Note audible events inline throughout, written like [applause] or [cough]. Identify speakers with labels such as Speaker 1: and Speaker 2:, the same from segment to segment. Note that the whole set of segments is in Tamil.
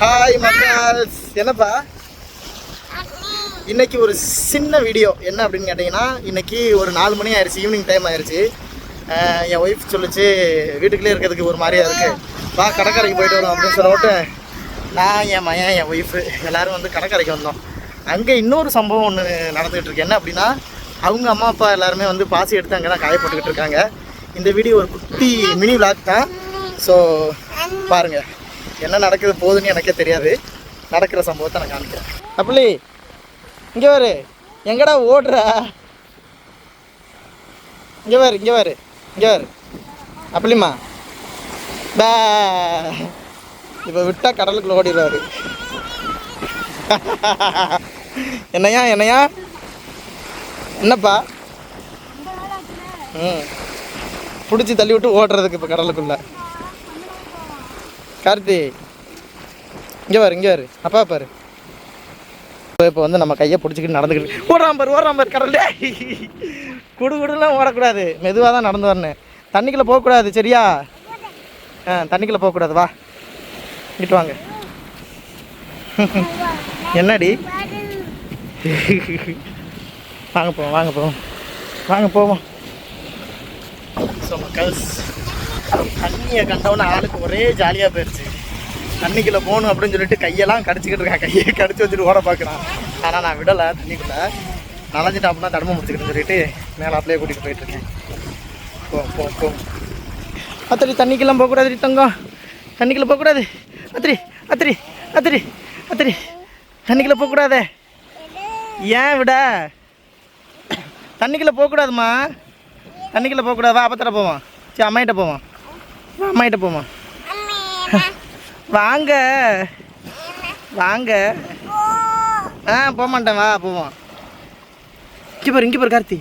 Speaker 1: ஹாய் மக்கள்ஸ். என்னப்பா? இன்னைக்கு ஒரு சின்ன வீடியோ. என்ன அப்படின்னு கேட்டிங்கன்னா இன்னைக்கு ஒரு நாலு மணி ஆயிடுச்சு ஈவினிங் டைம் ஆயிடுச்சு என் ஒய்ஃப் சொல்லிச்சு வீட்டுக்குள்ளே இருக்கிறதுக்கு ஒரு மாதிரியா இருக்குது வா கடற்கரைக்கு போயிட்டு வரோம் அப்படின்னு சொல்லிட்டு நான் என் மயன் என் ஒய்ஃபு எல்லோரும் வந்து கடற்கரைக்கு வந்தோம். அங்கே இன்னொரு சம்பவம் ஒன்று நடந்துகிட்டு இருக்கு. என்ன அப்படின்னா அவங்க அம்மா அப்பா எல்லாருமே வந்து பாசி எடுத்து அங்கே தான் காயப்பட்டுக்கிட்டு இருக்காங்க. இந்த வீடியோ ஒரு குட்டி மினி விளாக் தான். ஸோ பாருங்கள் என்ன நடக்குது போகுதுன்னு எனக்கே தெரியாது. நடக்கிற சம்பவத்தை நான் காமிக்கிறேன். அப்படி இங்கே வாரு எங்கடா ஓடுற? இங்கே வாரு இங்கே வாரு இங்கே வாரு அப்படிமா பே. இப்போ விட்டா கடலுக்குள்ள ஓடிடுவாரு. என்னையா என்னையா? என்னப்பா? ம். பிடிச்சி தள்ளி விட்டு ஓடுறதுக்கு இப்போ கடலுக்குள்ள. கார்த்தி இங்கே பாரு இங்கே பாரு. அப்பா பாரு. இப்போ வந்து நம்ம கையை பிடிச்சிக்கிட்டு நடந்துக்கிட்டு ஓடுறான் பாரு ஓடுறான் பாரு கடல் குடு குடுலாம் ஓடக்கூடாது. மெதுவாக தான் நடந்து வரணும். தண்ணிக்குள்ளே போகக்கூடாது சரியா? ஆ தண்ணிக்குள்ளே போகக்கூடாது வா. இங்கிட்டு வாங்க. என்னடி? வாங்க போவோம் வாங்க போவோம். வாங்க போவோம். ஸோ மக்கள்ஸ் தண்ணியை கண்டவன ஆளுக்கு ஒரே ஜாலியாக போயிடுச்சு தண்ணிக்குள்ளே போகணும் அப்படின்னு சொல்லிட்டு கையெல்லாம் கடிச்சிக்கிட்டு இருக்கான் கையை கடிச்சு வச்சுட்டு ஓட பார்க்குறான். ஆனால் நான் விடலை தண்ணிக்குள்ளே. நனைஞ்சிட்டு அப்படின்னா தடுமை முடிச்சுக்கிட்டு சொல்லிட்டு மேலே அப்படியே கூட்டிகிட்டு போயிட்டுருக்கேன் போ போ போ. அத்திரி தண்ணிக்கெல்லாம் போகக்கூடாது தங்கம். தண்ணிக்குள்ளே போகக்கூடாது. அத்திரி அத்திரி அத்திரி அத்திரி. தண்ணிக்குள்ளே போகக்கூடாதே. ஏன் விட? தண்ணிக்குள்ளே போகக்கூடாதும்மா. தண்ணிக்குள்ளே போகக்கூடாது. வா அப்பத்தர போவோம். சரி அம்மாயிட்ட போவோம். வா போமா வாங்க. வாங்க. ஆ போக மாட்டேன் வா போவோம். இங்கே பாரு இங்கே பாரு கார்த்தி.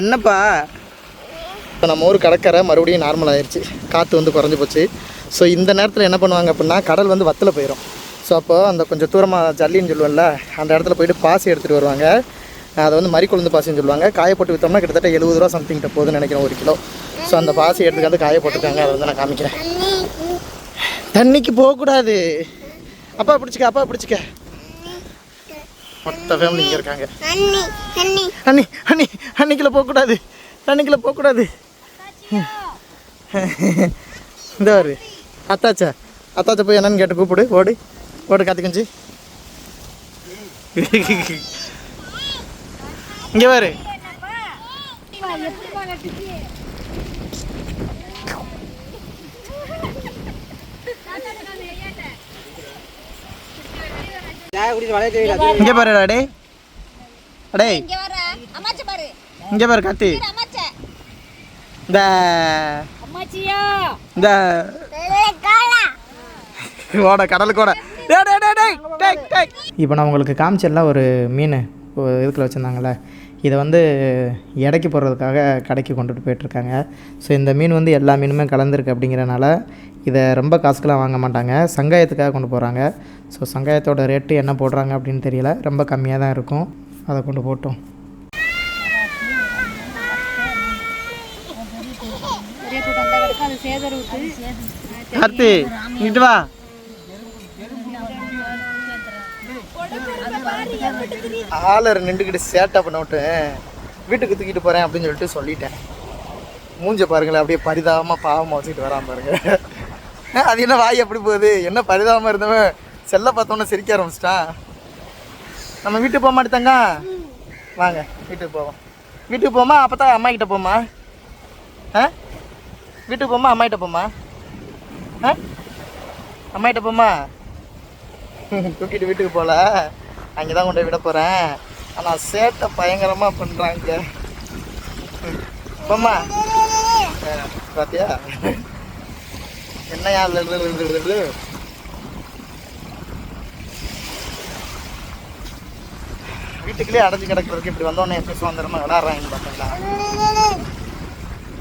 Speaker 1: என்னப்பா? இப்போ நம்ம ஊர் கடற்கரை மறுபடியும் நார்மல் ஆயிடுச்சு காற்று வந்து குறைஞ்சி போச்சு. ஸோ இந்த நேரத்தில் என்ன பண்ணுவாங்க அப்படின்னா கடல் வந்து வத்தில் போயிடும் ஸோ அப்போது அந்த கொஞ்சம் தூரமாக ஜல்லின்னு சொல்லுவோம்ல அந்த இடத்துல போயிட்டு பாசி எடுத்துகிட்டு வருவாங்க. அதை வந்து மறிக்குழுந்து பாசின்னு சொல்லுவாங்க. காயப்போட்டு விற்றோம்னா கிட்டத்தட்ட எழுபது ரூபா சம்திங்கிட்ட போகுதுன்னு நினைக்கிறேன் ஒரு கிலோ. ஸோ அந்த பாசி எடுத்துக்காது காய போட்டிருக்காங்க. அதை வந்து நான் காமிக்கிறேன். தண்ணிக்கு போகக்கூடாது. அப்பா பிடிச்சிக்க அப்பா பிடிச்சிக்க. மொத்த ஃபேமிலி இங்கே இருக்காங்க. அண்ணி அண்ணி அன்னிக்குள்ள போகக்கூடாது. தண்ணிக்குள்ளே போகக்கூடாது. இந்த ஒரு அத்தாச்சா? அத்தாச்சா போய் என்னன்னு கேட்டு கூப்பிடு. ஓடு. ஓடு காத்தி இங்கே பாரு. இங்கே பாரு அடே அடே
Speaker 2: இங்க வர அம்மாச்சி பாரு.
Speaker 1: இங்கே பாரு காத்தி.
Speaker 2: அம்மாச்ச.
Speaker 1: இந்த
Speaker 2: அம்மாச்சியா?
Speaker 1: இந்த ஓட கடலுக்கு ஓட. இப்போ நான் உங்களுக்கு காமிச்சல ஒரு மீன். இதுக்குள்ள வச்சுருந்தாங்களே இதை வந்து எடைக்கு போடுறதுக்காக கடைக்கு கொண்டுட்டு போயிட்டுருக்காங்க. ஸோ இந்த மீன் வந்து எல்லா மீனுமே கலந்துருக்கு அப்படிங்கிறனால இதை ரொம்ப காசுக்கெலாம் வாங்க மாட்டாங்க. சங்காயத்துக்காக கொண்டு போகிறாங்க ஸோ சங்காயத்தோட ரேட்டு என்ன போடுறாங்க அப்படின்னு தெரியல. ரொம்ப கம்மியாக தான் இருக்கும். அதை கொண்டு போட்டோம். கார்த்தி இங்கிட்டு வா. ஆளர் நின்றுக்கிட்டு சேட்டை பண்ண விட்டு வீட்டுக்கு தூக்கிட்டு போகிறேன் அப்படின்னு சொல்லிட்டு சொல்லிட்டேன். மூஞ்ச பாருங்களேன் அப்படியே பரிதாபமாக பாவமாக வச்சுக்கிட்டு வராம பாருங்க. அது என்ன வாய் எப்படி போகுது? என்ன பரிதாபமாக இருந்தவன்? செல்ல பார்த்தோன்னே சிரிக்க ஆரம்பிச்சிட்டான். நம்ம வீட்டுக்கு போக மாட்டேங்க. வாங்க வீட்டுக்கு போவோம். வீட்டுக்கு போமா அப்போ தான் அம்மா கிட்ட போமா ஆ? வீட்டுக்கு போமா அம்மா கிட்ட போமா ஆ? அம்மாகிட்ட போமா தூக்கிட்டு வீட்டுக்கு போகல. அங்கே தான் கொண்டு போய் விட போகிறேன் ஆனால் சேட்டை பயங்கரமாக பண்ணுறாங்க போம்மா. பார்த்தியா பாத்தியா? என்னையா? லு- வீட்டுக்குள்ளே அடைஞ்சு கிடக்கிறதுக்கு இப்படி வந்தோடனே எப்படி சுதந்திரமாக விளாட்றாங்க பார்த்தீங்களா?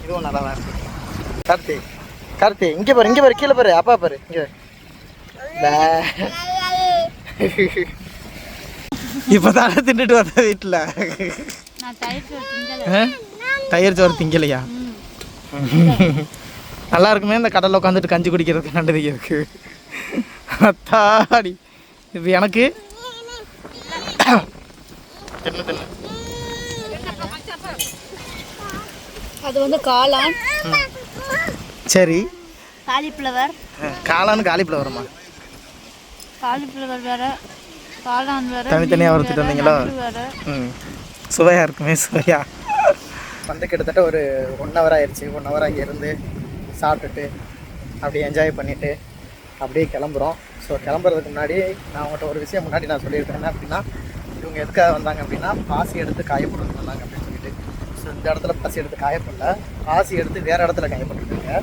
Speaker 1: இதுவும் நல்லா தான் இருக்கு. கார்த்தி கார்த்தி இங்கே பாரு இங்கே பாரு கீழே பாரு அப்பா பாரு இங்கே இப்போ தானே தின்னுட்டு வந்த வீட்டில்
Speaker 2: நான் தயிர்
Speaker 1: தயிர் சோறு திங்கலையா? நல்லா இருக்குமே இந்த கடலில் உட்காந்துட்டு கஞ்சி குடிக்கிறதுக்கு நல்லது இருக்கு? அத்தாடி இது எனக்கு?
Speaker 2: அது வந்து காளான்.
Speaker 1: சரி.
Speaker 2: காலிஃப்ளவர்.
Speaker 1: காளான்னு காலிப்பில் வருமா
Speaker 2: காலிஃப்ளவர் வேற. காளான் வேற
Speaker 1: தனித்தனியா
Speaker 2: மீன்
Speaker 1: வறுத்துட்டு
Speaker 2: வேற,
Speaker 1: வந்தீங்களா? ம். சுவையாக இருக்குமே சுவையா? வந்து கிட்டத்தட்ட ஒரு ஒன் ஹவர் ஆயிடுச்சு. ஒன் ஹவர் அங்கே இருந்து சாப்பிட்டுட்டு அப்படியே என்ஜாய் பண்ணிவிட்டு அப்படியே கிளம்புறோம். ஸோ கிளம்புறதுக்கு முன்னாடி நான் உங்கள்கிட்ட ஒரு விஷயம் முன்னாடி நான் சொல்லியிருக்கேன். என்ன அப்படின்னா இவங்க எதுக்காக வந்தாங்க அப்படின்னா பாசி எடுத்து காயப்பட்டு வந்தாங்க அப்படின்னு சொல்லிட்டு. ஸோ இந்த இடத்துல பாசி எடுத்து காயப்படல பாசி எடுத்து வேறு இடத்துல காயப்பட்டுருக்காங்க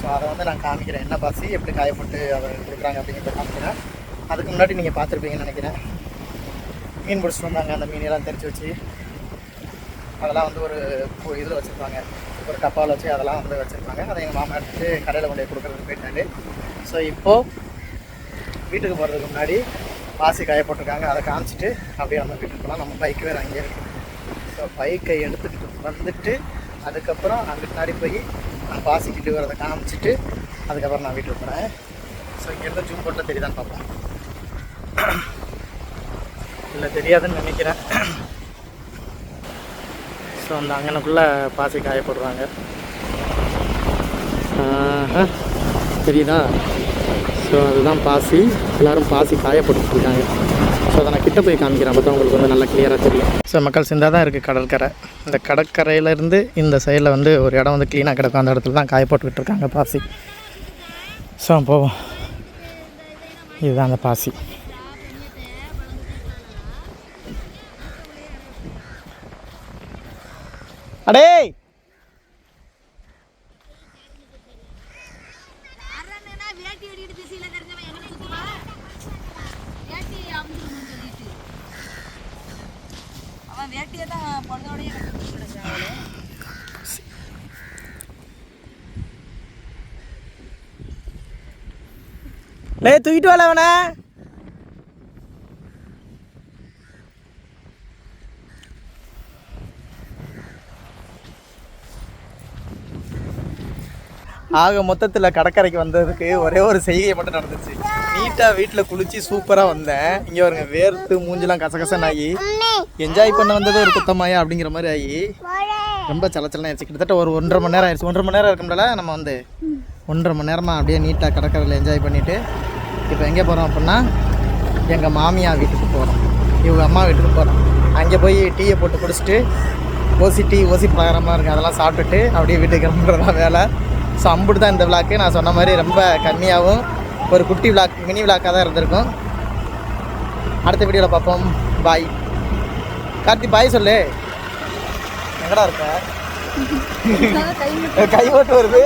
Speaker 1: ஸோ அதை வந்து நான் காமிக்கிறேன். என்ன பாசி எப்படி காயப்பட்டு அதை கொடுக்குறாங்க அப்படிங்கிறத காமிக்கிறேன். அதுக்கு முன்னாடி நீங்கள் பார்த்துருப்பீங்கன்னு நினைக்கிறேன். மீன் பிடிச்சிட்டு வந்தாங்க அந்த மீனையெல்லாம் தெரிச்சு வச்சு. அதெல்லாம் வந்து ஒரு இதில் வச்சுருப்பாங்க. ஒரு டப்பாவில் வச்சு அதெல்லாம் வந்து வச்சுருப்பாங்க. அதை எங்கள் மாமா எடுத்துட்டு கடையில் கொண்டு போய் கொடுக்குறதுக்கு போயிட்டாரு. ஸோ இப்போது வீட்டுக்கு போகிறதுக்கு முன்னாடி பாசி காய போட்டிருக்காங்க. அதை காமிச்சிட்டு அப்படியே நம்ம வீட்டுக்கு போகலாம் நம்ம பைக் வேறு அங்கேயே இருக்குது ஸோ பைக்கை எடுத்துக்கிட்டு வந்துட்டு அதுக்கப்புறம் அங்கே பின்னாடி போய் நான் பாசி கிட்டு வரதை காமிச்சிட்டு அதுக்கப்புறம் நான் வீட்டுக்கு போகிறேன் ஸோ இங்கேருந்து ஜூம் போட்டால் தெரியுதான்னு பார்ப்போம். இல்லை தெரியாதுன்னு நினைக்கிறேன். ஸோ அந்த அங்கனுக்குள்ளே பாசி காய போடுறாங்க ஆஹா, தெரியுதா? ஸோ அதுதான் பாசி. எல்லாரும் பாசி காய போட்டுட்ருக்காங்க ஸோ அதை நான் கிட்ட போய் காமிக்கிறேன். அப்போ தான் உங்களுக்கு வந்து நல்லா கிளியராக தெரியும். ஸோ மக்கள் சிந்தா தான் இருக்குது கடற்கரை. இந்த கடற்கரையிலேருந்து இந்த சைடில் வந்து ஒரு இடம் வந்து க்ளீனாக கிடக்கும். அந்த இடத்துல தான் காய போட்டுக்கிட்டு இருக்காங்க பாசி. ஸோ போவோம். இதுதான் அந்த பாசி. அடே! லே தூக்கிட்டு வரல அவனை. ஆக மொத்தத்தில் கடற்கரைக்கு வந்ததுக்கு ஒரே ஒரு செய்கை மட்டும் நடந்துச்சு. நீட்டாக வீட்டில் குளிச்சு சூப்பராக வந்தேன். இங்கே வருங்க வேர்த்து மூஞ்சிலாம் கசகசன்னு ஆகி என்ஜாய் பண்ண வந்ததே ஒரு குத்தமாயா அப்படிங்கிற மாதிரி ஆகி ரொம்ப சலச்சலாம் ஆயிடுச்சு. கிட்டத்தட்ட ஒரு ஒன்றரை மணி நேரம் ஆயிடுச்சு. ஒன்றரை மணி நேரம் இருக்கும்ல நம்ம வந்து ஒன்றரை மணி நேரமாக அப்படியே நீட்டாக கடற்கரையில் என்ஜாய் பண்ணிவிட்டு இப்போ எங்கே போகிறோம் அப்படின்னா எங்கள் மாமியா வீட்டுக்கு போகிறோம் இவங்க அம்மா வீட்டுக்கு போகிறோம் அங்கே போய் டீயை போட்டு குடிச்சிட்டு ஓசி டீ ஓசி பலகாரமாக இருக்குது அதெல்லாம் சாப்பிட்டுட்டு அப்படியே வீட்டுக்கு கிளம்புறதா வேலை. ஸோ அம்புட்டு தான் இந்த விளாக்கு நான் சொன்ன மாதிரி ரொம்ப கம்மியாகவும் ஒரு குட்டி விளாக் மினி விளாக்காக தான் இருந்திருக்கும். அடுத்த வீடியோவில் பார்ப்போம். பாய் கார்த்தி பாய் சொல்லு. எங்கடா இருக்க? [laughs] கை ஓட்டு வருது.